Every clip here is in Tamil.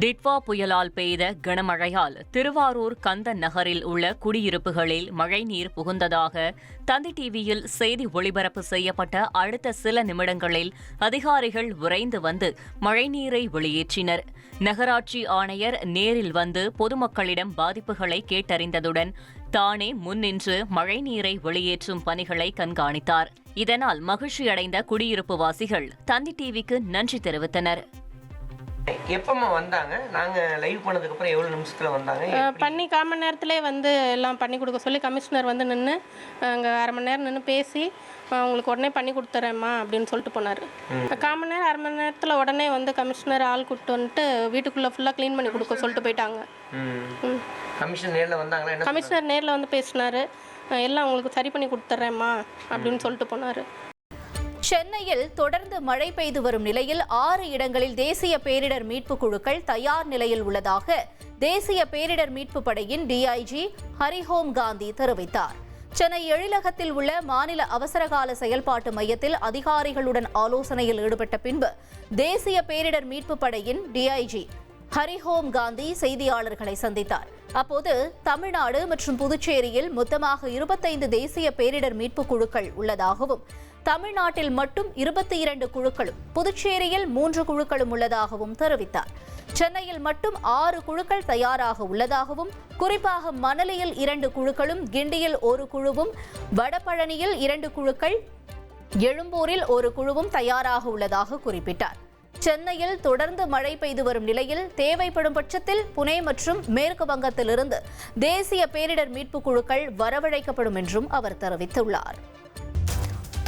டிட்வா புயலால் பெய்த கனமழையால் திருவாரூர் கந்த நகரில் உள்ள குடியிருப்புகளில் மழைநீர் புகுந்ததாக தந்தி டிவியில் செய்தி ஒளிபரப்பு செய்யப்பட்ட அடுத்த சில நிமிடங்களில் அதிகாரிகள் விரைந்து வந்து மழைநீரை வெளியேற்றினர். நகராட்சி ஆணையர் நேரில் வந்து பொதுமக்களிடம் பாதிப்புகளை கேட்டறிந்ததுடன் தானே முன்னின்று மழைநீரை வெளியேற்றும் பணிகளை கண்காணித்தார். இதனால் மகிழ்ச்சியடைந்த குடியிருப்பு வாசிகள் தந்தி டிவிக்கு நன்றி தெரிவித்தனர். எப்பம்மா வந்தாங்க? நாங்க லைவ் பண்ணதுக்கு அப்புறம் எவ்வளவு நிமிஷத்துல வந்தாங்க? பண்ணி கால் மணி நேரத்திலே வந்து எல்லாம் பண்ணி கொடுக்க சொல்லி கமிஷனர் வந்து நின்று அங்கே அரை மணி நேரம் நின்று பேசி உங்களுக்கு உடனே பண்ணி கொடுத்துறேம்மா அப்படின்னு சொல்லிட்டு போனார். கால் மணி நேரம் அரை மணி நேரத்தில் உடனே வந்து கமிஷனர் ஆள் கூப்பிட்டு வந்துட்டு வீட்டுக்குள்ளே ஃபுல்லாக க்ளீன் பண்ணி கொடுக்க சொல்லிட்டு போயிட்டாங்க. ம். கமிஷன் நேர்ல வந்தாங்களா? கமிஷனர் நேரில் வந்து பேசினார். எல்லாம் உங்களுக்கு சரி பண்ணி கொடுத்துட்றேம்மா அப்படின்னு சொல்லிட்டு போனார். சென்னையில் தொடர்ந்து மழை பெய்து வரும் நிலையில் ஆறு இடங்களில் தேசிய பேரிடர் மீட்பு குழுக்கள் தயார் நிலையில் உள்ளதாக தேசிய பேரிடர் மீட்பு படையின் டிஐஜி ஹரிஹோம் காந்தி தெரிவித்தார். சென்னை எழிலகத்தில் உள்ள மாநில அவசரகால செயல்பாட்டு மையத்தில் அதிகாரிகளுடன் ஆலோசனையில் ஈடுபட்ட பின்பு தேசிய பேரிடர் மீட்பு படையின் டிஐஜி ஹரிஹோம் காந்தி செய்தியாளர்களை சந்தித்தார். அப்போது தமிழ்நாடு மற்றும் புதுச்சேரியில் மொத்தமாக இருபத்தைந்து தேசிய பேரிடர் மீட்பு குழுக்கள் உள்ளதாகவும் தமிழ்நாட்டில் மட்டும் இருபத்தி இரண்டு குழுக்களும் புதுச்சேரியில் மூன்று குழுக்களும் உள்ளதாகவும் தெரிவித்தார். சென்னையில் மட்டும் ஆறு குழுக்கள் தயாராக உள்ளதாகவும் குறிப்பாக மணலியில் இரண்டு குழுக்களும் கிண்டியில் ஒரு குழுவும் வடபழனியில் இரண்டு குழுக்கள் எழும்பூரில் ஒரு குழுவும் தயாராக உள்ளதாக குறிப்பிட்டார். சென்னையில் தொடர்ந்து மழை பெய்து வரும் நிலையில் தேவைப்படும் பட்சத்தில் புனே மற்றும் மேற்கு வங்கத்திலிருந்து தேசிய பேரிடர் மீட்பு குழுக்கள் வரவழைக்கப்படும் என்றும் அவர் தெரிவித்துள்ளார்.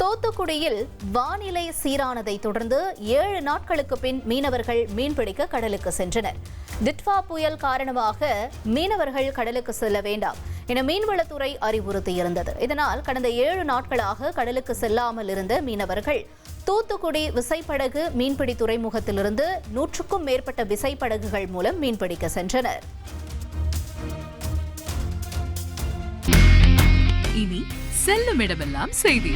தூத்துக்குடியில் வானிலை சீரானதை தொடர்ந்து ஏழு நாட்களுக்கு பின் மீனவர்கள் மீன்பிடிக்க கடலுக்கு சென்றனர். டிட்வா புயல் காரணமாக மீனவர்கள் கடலுக்கு செல்ல வேண்டாம் என மீன்வளத்துறை அறிவுறுத்தியிருந்தது. இதனால் கடந்த ஏழு நாட்களாக கடலுக்கு செல்லாமல் இருந்த மீனவர்கள் தூத்துக்குடி விசைப்படகு மீன்பிடி துறைமுகத்திலிருந்து நூற்றுக்கும் மேற்பட்ட விசைப்படகுகள் மூலம் மீன்பிடிக்க சென்றனர். இனி செல்லும் இடமெல்லாம் செய்தி.